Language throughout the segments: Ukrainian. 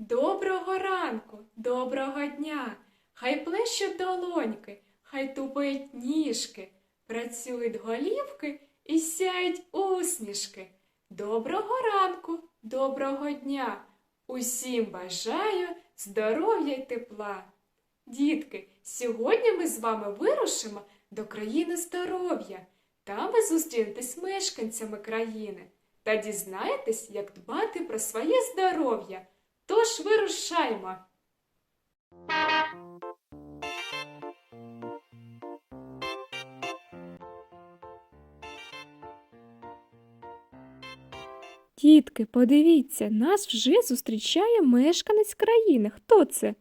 Доброго ранку, доброго дня. Хай плещуть долоньки, хай тупають ніжки, працюють голівки і сяють усмішки. Доброго ранку, доброго дня. Усім бажаю здоров'я й тепла. Дітки, сьогодні ми з вами вирушимо до країни здоров'я. Там ви зустрінетесь з мешканцями країни та дізнаєтесь, як дбати про своє здоров'я. Тож вирушаймо. Тітки, подивіться, нас вже зустрічає мешканець країни. Хто це?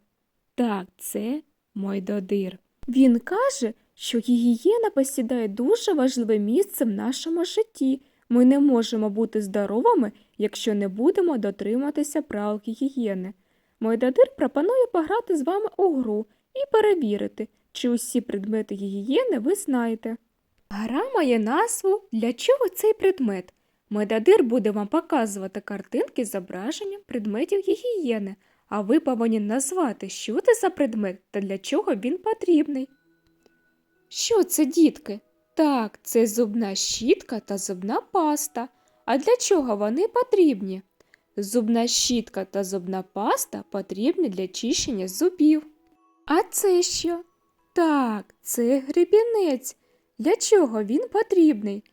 Так, це Мойдодир. Він каже, що гігієна посідає дуже важливе місце в нашому житті. Ми не можемо бути здоровими, якщо не будемо дотримуватися правил гігієни. Мойдодир пропонує пограти з вами у гру і перевірити, чи усі предмети гігієни ви знаєте. Гра має назву Для чого цей предмет? Медадир буде вам показувати картинки з зображенням предметів гігієни, а ви повинні назвати, що це за предмет та для чого він потрібний. Що це, дітки? Так, це зубна щітка та зубна паста. А для чого вони потрібні? Зубна щітка та зубна паста потрібні для чищення зубів. А це що? Так, це гребінець. Для чого він потрібний?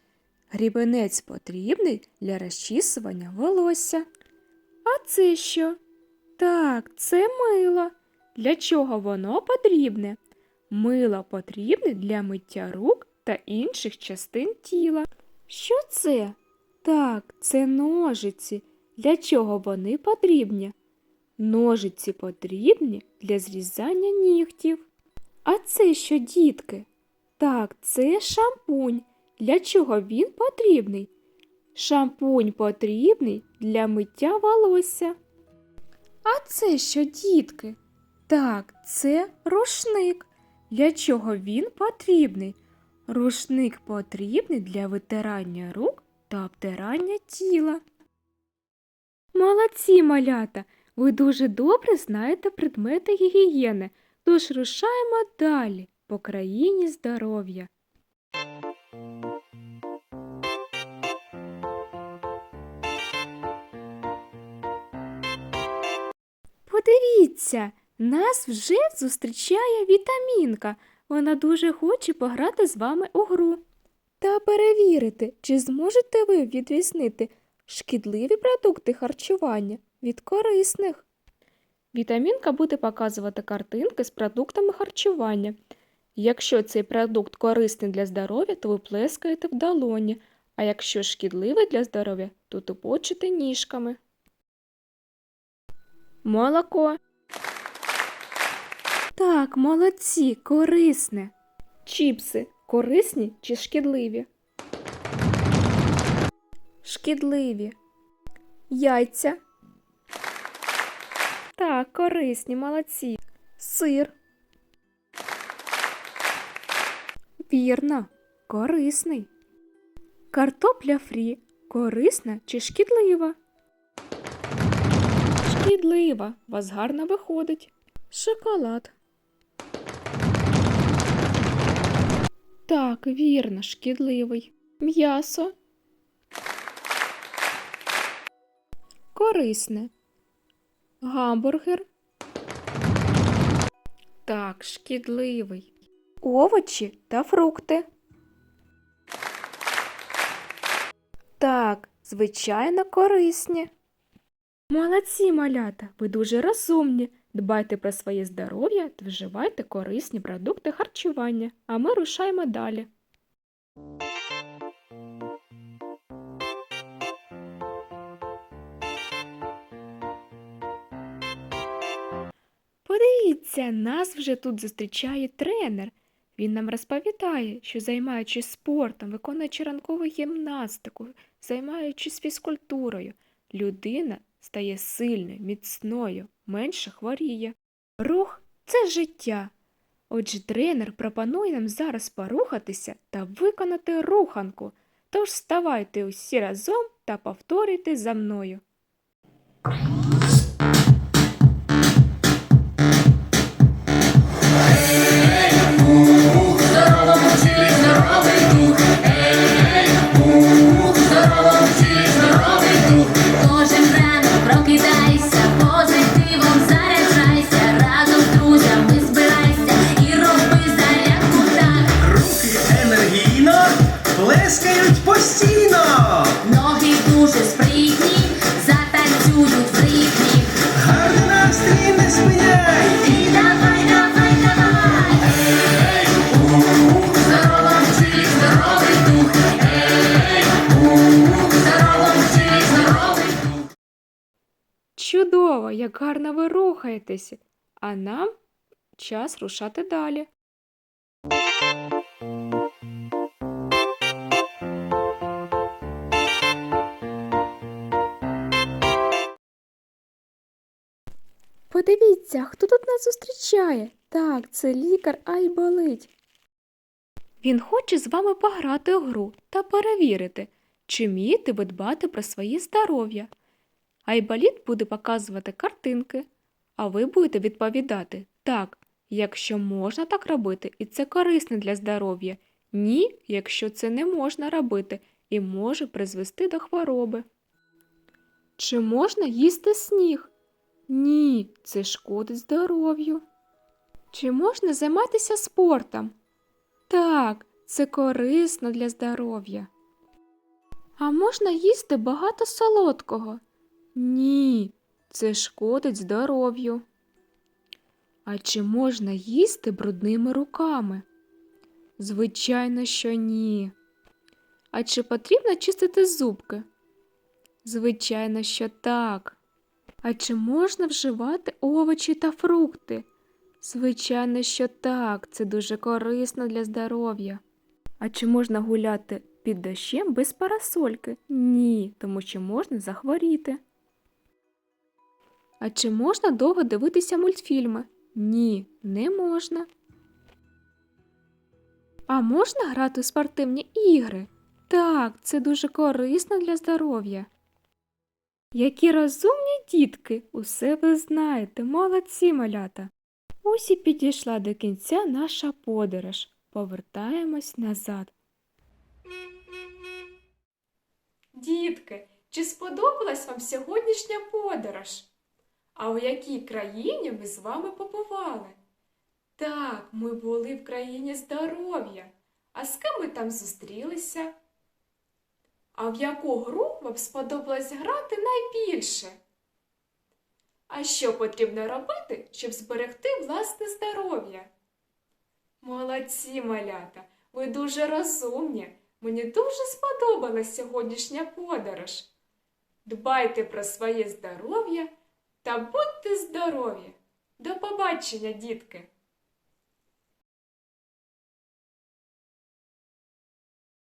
Грібенець потрібний для розчісування волосся. А це що? Так, це мило. Для чого воно потрібне? Мило потрібне для миття рук та інших частин тіла. Що це? Так, це ножиці. Для чого вони потрібні? Ножиці потрібні для зрізання нігтів. А це що, дітки? Так, це шампунь. Для чого він потрібний? Шампунь потрібний для миття волосся. А це що, дітки? Так, це рушник. Для чого він потрібний? Рушник потрібний для витирання рук та обтирання тіла. Молодці, малята! Ви дуже добре знаєте предмети гігієни, тож рушаємо далі по країні здоров'я. Подивіться, нас вже зустрічає вітамінка. Вона дуже хоче пограти з вами у гру. Та перевірити, чи зможете ви відрізнити шкідливі продукти харчування від корисних. Вітамінка буде показувати картинки з продуктами харчування. Якщо цей продукт корисний для здоров'я, то ви плескаєте в долоні, а якщо шкідливий для здоров'я, то тупочете ніжками. Молоко. Так, молодці, корисне. Чіпси корисні чи шкідливі? Шкідливі. Яйця. Так, корисні, молодці. Сир. Вірно, корисний. Картопля фрі корисна чи шкідлива? Шкідлива, вас гарно виходить. Шоколад. Так, вірно, шкідливий. М'ясо. Корисне. Гамбургер. Так, шкідливий. Овочі та фрукти. Так, звичайно, корисні. Молодці, малята, ви дуже розумні. Дбайте про своє здоров'я та вживайте корисні продукти харчування, а ми рушаємо далі. Подивіться, нас вже тут зустрічає тренер. Він нам розповідає, що займаючись спортом, виконуючи ранкову гімнастику, займаючись фізкультурою, людина стає сильною, міцною, менше хворіє. Рух це життя. Отже, тренер пропонує нам зараз порухатися та виконати руханку. Тож вставайте усі разом та повторюйте за мною. гарний настрій не спиняй. І давай, давай, давай. Ей, у, здорово, вчись, здоровий дух. Ей, у, здорово, вчись, здоровий дух. Чудово, як гарно ви рухаєтеся. А нам час рушати далі. Подивіться, хто тут нас зустрічає. Так, це лікар Айболить. Він хоче з вами пограти у гру та перевірити, чи вмієте ви дбати про своє здоров'я. Айболіт буде показувати картинки, а ви будете відповідати так, якщо можна так робити, і це корисно для здоров'я. Ні, якщо це не можна робити і може призвести до хвороби. Чи можна їсти сніг? Ні, це шкодить здоров'ю. Чи можна займатися спортом? Так, це корисно для здоров'я. А можна їсти багато солодкого? Ні, це шкодить здоров'ю. А чи можна їсти брудними руками? Звичайно, що ні. А чи потрібно чистити зубки? Звичайно, що так. А чи можна вживати овочі та фрукти? Звичайно, що так, це дуже корисно для здоров'я. А чи можна гуляти під дощем без парасольки? Ні, тому що можна захворіти. А чи можна довго дивитися мультфільми? Ні, не можна. А можна грати у спортивні ігри? Так, це дуже корисно для здоров'я. Які розумні дітки, усе ви знаєте, молодці малята. Ось і підійшла до кінця наша подорож. Повертаємось назад. Дітки, чи сподобалась вам сьогоднішня подорож? А у якій країні ми з вами побували? Так, ми були в країні здоров'я. А з ким ми там зустрілися? А в яку гру вам сподобалось грати найбільше? А що потрібно робити, щоб зберегти власне здоров'я? Молодці, малята, ви дуже розумні. Мені дуже сподобалась сьогоднішня подорож. Дбайте про своє здоров'я та будьте здорові! До побачення, дітки!